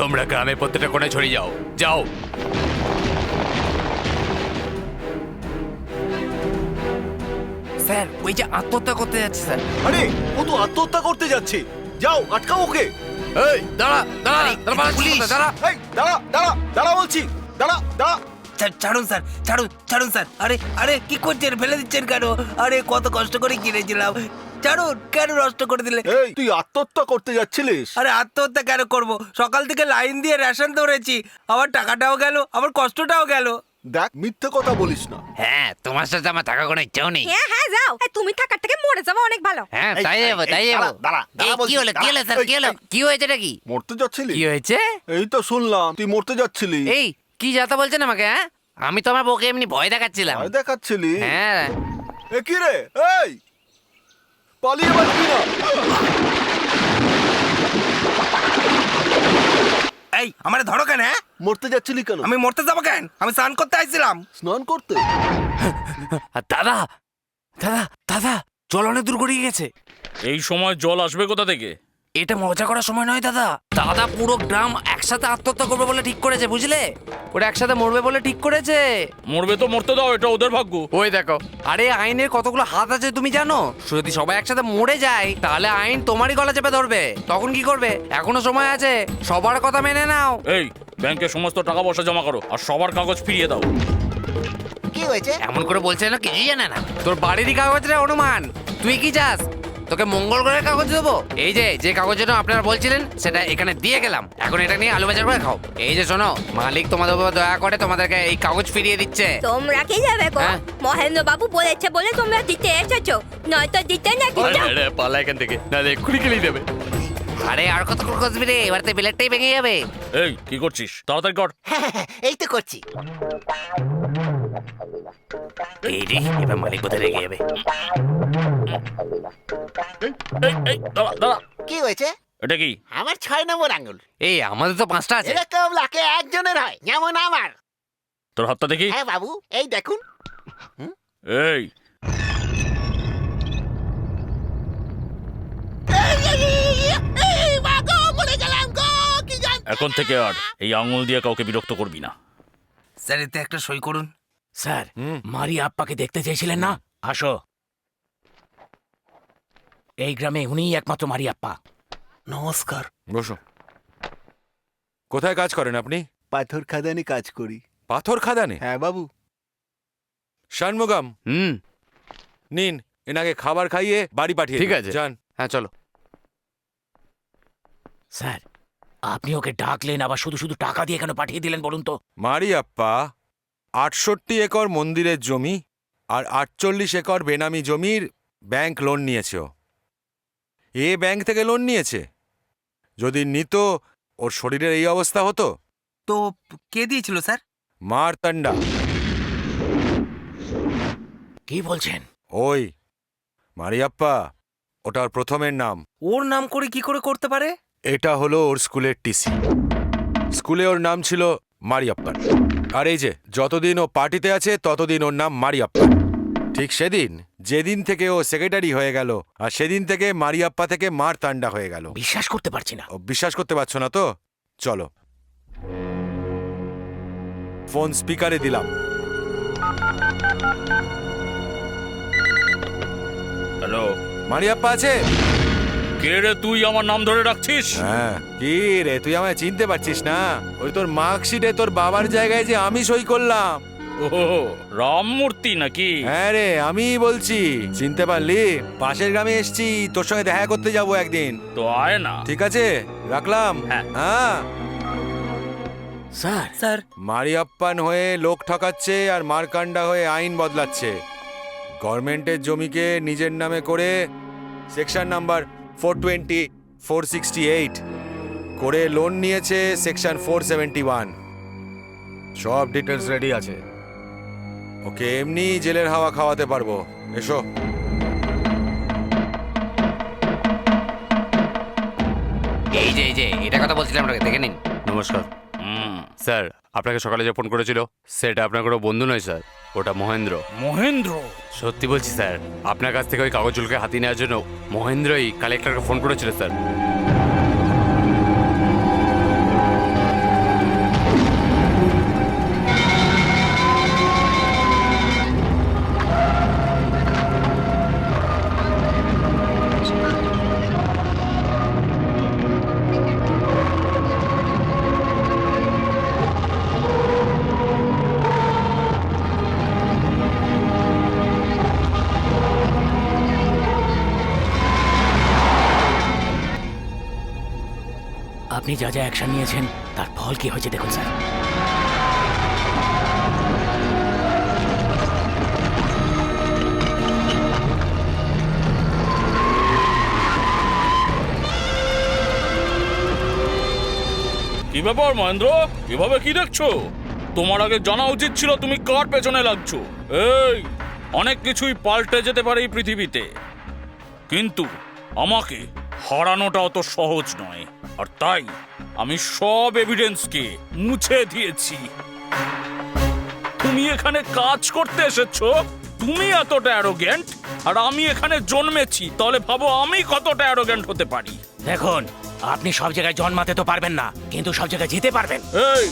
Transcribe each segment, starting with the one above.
তোমরা গ্রামে প্রত্যেকটা কোণে ছড়িয়ে যাও। যাও। স্যার ওই যে আত্মহত্যা করতে যাচ্ছে স্যার। আরে ও তো আত্মহত্যা করতে যাচ্ছে। যাও আটকাও ওকে। এই দাঁড়া দাঁড়া দাঁড়া, পুলিশ। দাঁড়া। এই দাঁড়া দাঁড়া দাঁড়া বলছি। দাঁড়া দাঁড়া। ছাড়ুন স্যার ছাড়ুন ছাড়ুন স্যার। আরে আরে কি করছেন? ফেলে দিচ্ছেন কেন? আরে কত কষ্ট করে কিনেছিলাম। ছাড়ুন কেন নষ্ট করে দিলে? এই তুই আত্মহত্যা করতে যাচ্ছিলিস? আরে আত্মহত্যা কেন করব? সকাল থেকে লাইন দিয়ে রেশন ধরেছি আমার টাকাটাও গেল আমার কষ্টটাও গেল। দেখ মিথ্যে কথা বলিস না। হ্যাঁ তোমার সাথে আমার টাকা কোনো ইচ্ছেও নেই। হ্যাঁ হ্যাঁ যাও। এই তুমি থাকার থেকে মরে যাওয়া অনেক ভালো। হ্যাঁ তাই যাব তাই যাব। দাঁড়া, কি হলো কি হলো দাঁড়া, স্যার কি হলো? এই। কি হয়েছে নাকি মরতে যাচ্ছিলি? কি হয়েছে? এই তো শুনলাম তুই মরতে যাচ্ছিলি। এই কি যাতা বলছেন আমাকে হ্যাঁ? আমি তো আমার বউকে এমনি ভয় দেখাচ্ছিলাম। ভয় দেখাচ্ছিলি? হ্যাঁ। এ কি রে? এই! পালিয়ে বাঁচবি না এই আমার ধরো কেন হ্যাঁ? মরতে যাচ্ছিলি কেন? আমি মরতে যাব কেন? আমি স্নান করতে আইছিলাম। স্নান করতে? আর দাদা দাদা দাদা জল অনেক দূর গড়িয়ে গেছে। এই সময় জল আসবে কোথা থেকে? এটা মজা করার সময় নয় দাদা। দাদা পুরো গ্রাম একসাথে আত্মহত্যা করবে বলে ঠিক করেছে বুঝলে? ওরা একসাথে মরবে বলে ঠিক করেছে। মরবে তো মরতে দাও এটা ওদের ভাগ্য। ওই দেখো। আরে আইনের কতগুলো হাত আছে তুমি জানো? যদি সবাই একসাথে মরে যায় তাহলে আইন তোমারই গলা চেপে ধরবে। তখন কি করবে? এখনও সময় আছে। সবার কথা মেনে নাও। এই ব্যাংকে সমস্ত টাকা পয়সা জমা করো আর সবার কাগজ ফিরিয়ে দাও। কি হয়েছে? এমন করে বলছে না কিছুই জানে না। তোর বাড়িরই কাগজটা অনুমান। তুই কি চাস? তোকে মঙ্গল গ্রহের কাগজ দেবো? এই যে যে কাগজ জন্য আপনারা বলছিলেন সেটা এখানে দিয়ে গেলাম। এখন এটা নিয়ে আলু বাজার করে খাও। এই যে শোনো মালিক তোমাদের উপর দয়া করে তোমাদেরকে এই কাগজ ফিরিয়ে দিচ্ছে। তোমরা কি যাবে গো? হ্যাঁ। মহেন্দ্র বাবু বলেছে বলে তোমরা দিতে এসেছ। নয়তো দিতে না দিতে। পালা এখান থেকে। না এক্ষুনি খেলেই দেবে। আরে আর কত করে কসবি রে? এবার তো বিলেটটাই ভেঙে যাবে। এই কি করছিস? তাড়াতাড়ি কর। এই তো করছি। এই রে এবার মালিক বোধহয় রেগে যাবে। এই এই দাঁড়া দাঁড়া। কি হয়েছে? এটা কি? আমার ছয় নম্বর আঙ্গুল এই আমাদের তো পাঁচটা আছে। এরকম লাখে একজনের হয় যেমন আমার। তোর হাতটা দেখি। হ্যাঁ বাবু এই দেখুন। এই এখন থেকে আর এই আঙুল দিয়ে কাউকে বিরক্ত করবি না। স্যার এতে একটা সই করুন। স্যার মারি আপ্পাকে দেখতে চেয়েছিলেন না? আসো। এই গ্রামে উনিই একমাত্র মারি আপ্পা। নমস্কার। বসো। কোথায় কাজ করেন আপনি? পাথর খাদানে কাজ করি। পাথর খাদানে? হ্যাঁ বাবু। ষাণমুগাম হুম। নিন এনাকে খাবার খাইয়ে বাড়ি পাঠিয়ে ঠিক আছে। যান। হ্যাঁ চলো। স্যার আপনি ওকে ডাকলেন আবার শুধু শুধু টাকা দিয়ে কেন পাঠিয়ে দিলেন বলুন তো? মারিয়াপ্পা আটষট্টি একর মন্দিরের জমি আর আটচল্লিশ একর বেনামি জমির ব্যাংক লোন নিয়েছে ও। এ ব্যাংক থেকে লোন নিয়েছে? যদি নিত ওর শরীরের এই অবস্থা হতো? তো কে দিয়েছিল স্যার? মারতান্ডা কি বলছেন? ওই মারিয়াপ্পা ওটার প্রথমের নাম। ওর নাম করে কি করে করতে পারে? এটা হলো ওর স্কুলের টিসি। স্কুলে ওর নাম ছিল মারিয়াপ্পান। আর এই যে যতদিন ও পার্টিতে আছে ততদিন ওর নাম মারিয়াপ্পান। ঠিক সেদিন যেদিন থেকে ও সেক্রেটারি হয়ে গেল আর সেদিন থেকে মারিয়াপ্পা থেকে মার তান্ডা হয়ে গেল। বিশ্বাস করতে পারছি না। ও বিশ্বাস করতে পারছ না তো? চলো। ফোন স্পিকারে দিলাম। হ্যালো। মারিয়াপ্পা আছে? কে রে তুই আমার নাম ধরে রাখছিস হ্যাঁ কি রে তুই আমায় চিনতে পারছিস না? ওই তোর মার্কশিটে তোর বাবার জায়গায় যে আমি সই করলাম। ও রামমূর্তি নাকি? হ্যাঁ রে আমি বলছি। চিনতে পারলি? পাশের গ্রামে এসছি তোর সঙ্গে দেখা করতে যাব একদিন। তো আয় না। ঠিক আছে রাখলাম। হ্যাঁ। হ্যাঁ। স্যার। স্যার। মারিয়াপ্পান হয়ে লোক ঠকাচ্ছে আর মারকান্ডা হয়ে আইন বদলাচ্ছে। গভর্নমেন্টের জমিকে নিজের নামে করে section number four twenty four sixty eight. করে লোন নিয়েছে সেকশন ফোর সেভেন্টি ওয়ান সব ডিটেলস রেডি আছে। ওকে এমনি জেলের হাওয়া খাওয়াতে পারব। এসো। এই যে এই যে এটা কথা বলছিলাম আপনাকে দেখে নিন। নমস্কার। হুম, স্যার আপনাকে সকালে যে ফোন করেছিল সেটা আপনার কোনো বন্ধু নয় স্যার। ওটা মহেন্দ্র। মহেন্দ্র? সত্যি বলছি স্যার। আপনার কাছ থেকে ওই কাগজগুলোকে হাতিয়ে নেওয়ার জন্য মহেন্দ্রই কালেক্টরকে ফোন করেছিল স্যার। আপনি যা যা অ্যাকশন নিয়েছেন, তার ফল কি হয়েছে দেখুন, স্যার। কি ব্যাপার, মহেন্দ্র? এভাবে কি দেখছ? তোমার আগে জানা উচিত ছিল তুমি কার পেছনে লাগছো। এই, অনেক কিছুই পাল্টে যেতে পারে এই পৃথিবীতে। কিন্তু আমাকে হারানোটা অত সহজ নয়। আর তাই আমি সব এভিডেন্সকে মুছে দিয়েছি। তুমি এখানে কাজ করতে এসেছ? তুমি এতটা অ্যারোগেন্ট আর আমি এখানে জন্মেছি তাহলে ভাবো আমি কতটা অ্যারোগেন্ট হতে পারি? দেখুন আপনি সব জায়গায় জন্মাতে তো পারবেন না কিন্তু সব জায়গায় যেতে পারবেন। এই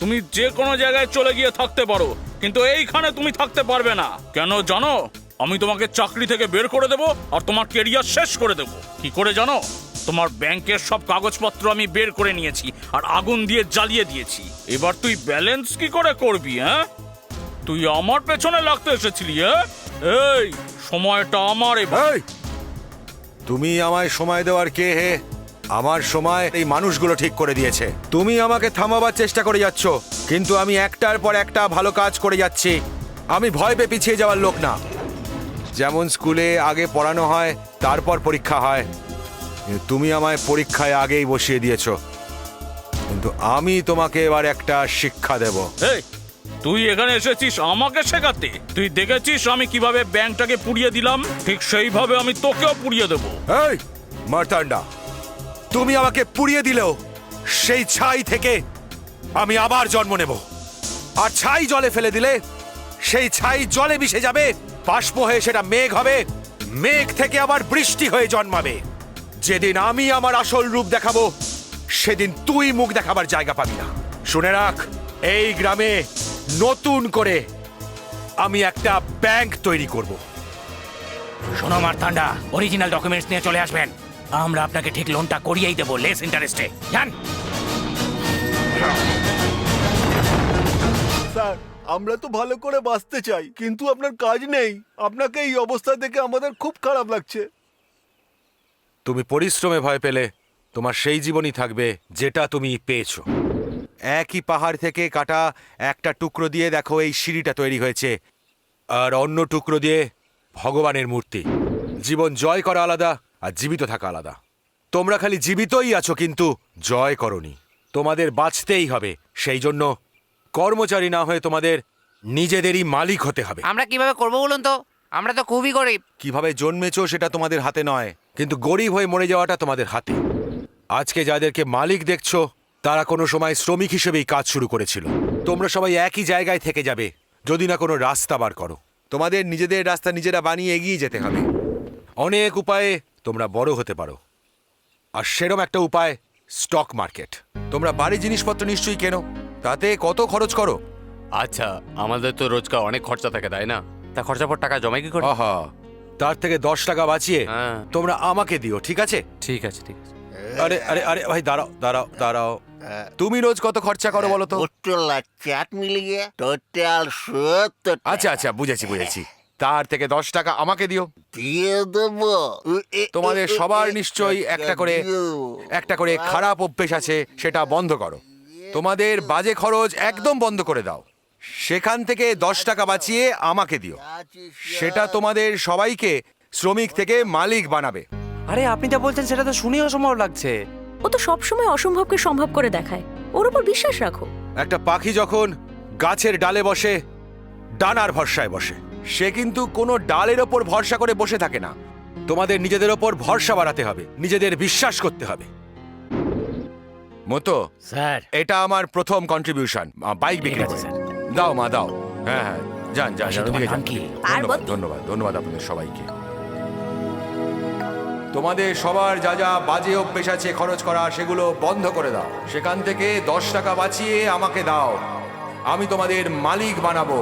তুমি যে কোনো জায়গায় চলে গিয়ে থাকতে পারো কিন্তু এইখানে তুমি থাকতে পারবে না। কেন জানো? আমি তোমাকে চাকরি থেকে বের করে দেব আর তোমার কেরিয়ার শেষ করে দেব। কি করে জানো? তোমার ব্যাংকের সব কাগজপত্র আমি বের করে নিয়েছি আর আগুন দিয়ে জ্বালিয়ে দিয়েছি। এবার তুই ব্যালেন্স কি করে করবি হ্যাঁ? তুই আমার পেছনে লাগতে এসেছিলি হ্যাঁ? এই, সময়টা আমার এবার। তুমি আমায় সময় দেওয়ার কে হে? আমার সময় এই মানুষগুলো ঠিক করে দিয়েছে। তুমি আমাকে থামাবার চেষ্টা করে যাচ্ছ, কিন্তু আমি একটার পর একটা ভালো কাজ করে যাচ্ছি। আমি ভয় পেয়ে পিছিয়ে যাওয়ার লোক না। যেমন স্কুলে আগে পড়ানো হয় তারপর পরীক্ষা হয়। তুমি আমায় পরীক্ষায় আগেই বসিয়ে দিয়েছ। কিন্তু আমি তোমাকে এবার একটা শিক্ষা দেব। তুই এখানে এসেছিস আমাকে শেখাতে? তুই দেখেছিস আমি কীভাবে ব্যাংকটাকে পুড়িয়ে দিলাম? ঠিক সেইভাবে আমি তোকেও পুড়িয়ে দেবো। এই মার্তান্ডা তুমি আমাকে পুড়িয়ে দিলেও সেই ছাই থেকে আমি আবার জন্ম নেব। আর ছাই জলে ফেলে দিলে সেই ছাই জলে মিশে যাবে। বাষ্প হয়ে সেটা মেঘ হবে মেঘ থেকে আবার বৃষ্টি হয়ে জন্মাবে। যেদিন আমি আমার আসল রূপ দেখাবো সেদিন তুই মুখ দেখাবার জায়গা পাবি না। শুনে রাখ এই গ্রামে নতুন করে আমি একটা ব্যাংক তৈরি করব। শোনো মার্তান্ডা অরিজিনাল ডকুমেন্টস নিয়ে চলে আসবেন। আমরা আপনাকে ঠিক লোনটা করিয়েই দেবো লেস ইন্টারেস্টে জান স্যার আমরা তো ভালো করে বাঁচতে চাই, কিন্তু আপনার কাজ নেই। আপনাকে এই অবস্থা দেখে আমাদের খুব খারাপ লাগছে। তুমি পরিশ্রমে ভয় পেলে, তোমার সেই জীবনই থাকবে যেটা তুমি পেয়েছ। একই পাহাড় থেকে কাটা একটা টুকরো দিয়ে দেখো এই সিঁড়িটা তৈরি হয়েছে, আর অন্য টুকরো দিয়ে ভগবানের মূর্তি। জীবন জয় করা আলাদা আর জীবিত থাকা আলাদা। তোমরা খালি জীবিতই আছো, কিন্তু জয় করনি। তোমাদের বাঁচতেই হবে, সেই জন্য কর্মচারী না হয়ে তোমাদের নিজেদেরই মালিক হতে হবে। আমরা কীভাবে করব বলুন তো? আমরা তো খুবই গরিব। কীভাবে জন্মেছো সেটা তোমাদের হাতে নয় কিন্তু গরিব হয়ে মরে যাওয়াটা তোমাদের হাতে। আজকে যাদেরকে মালিক দেখছ তারা কোনো সময় শ্রমিক হিসেবেই কাজ শুরু করেছিল। তোমরা সবাই একই জায়গায় থেকে যাবে যদি না কোনো রাস্তা বার করো। তোমাদের নিজেদের রাস্তা নিজেরা বানিয়ে এগিয়ে যেতে হবে। অনেক উপায়ে তোমরা বড় হতে পারো। আর সেরম একটা উপায় স্টক মার্কেট তোমরা বাড়ি জিনিসপত্র নিশ্চয়ই কেনো। তাতে কত খরচ করো? আচ্ছা আমাদের তো রোজকার অনেক খরচা থাকে তাই না? তা খরচা পর টাকা জমাই কি করে? আহা তার থেকে দশ টাকা বাঁচিয়ে হ্যাঁ। তোমরা আমাকে দিও ঠিক আছে? ঠিক আছে ঠিক আছে। আরে আরে আরে ভাই দাঁড়াও দাঁড়াও দাঁড়াও। তুমি রোজ কত খরচা করো বলো তো? পটল চাট মিলিয়ে টোটাল সত্তর টাকা। আচ্ছা আচ্ছা বুঝেছি বুঝেছি। তার থেকে দশ টাকা আমাকে দিও। দিয়ে দেবো। তোমাদের সবার নিশ্চয়ই একটা করে একটা করে খারাপ অভ্যেস আছে সেটা বন্ধ করো। তোমাদের বাজে খরচ একদম বন্ধ করে দাও। সেখান থেকে দশ টাকা বাঁচিয়ে আমাকে দিও। সেটা তোমাদের সবাইকে শ্রমিক থেকে মালিক বানাবে। আরে আপনি যা বলছেন সেটা তো শুনেও অসম্ভব লাগছে। ও তো সবসময় অসম্ভবকে সম্ভব করে দেখায়। ওর উপর বিশ্বাস রাখো। একটা পাখি যখন গাছের ডালে বসে ডানার ভরসায় বসে সে কিন্তু কোনো ডালের ওপর ভরসা করে বসে থাকে না। তোমাদের নিজেদের ওপর ভরসা বাড়াতে হবে নিজেদের বিশ্বাস করতে হবে। মতো স্যার এটা আমার প্রথম কন্ট্রিবিউশন বাইক বিক্রি করে। স্যার। দাও মা দাও হ্যাঁ হ্যাঁ যান যান আচ্ছা, যান, ওদিকে যান। কি? ধন্যবাদ। ধন্যবাদ ধন্যবাদ আপনাদের সবাইকে তোমাদের সবার যা যা বাজে অভ্যেস আছে খরচ করা সেগুলো বন্ধ করে দাও সেখান থেকে দশ টাকা বাঁচিয়ে আমাকে দাও আমি তোমাদের মালিক বানাবো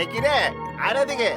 এই কি রে আরে দিকে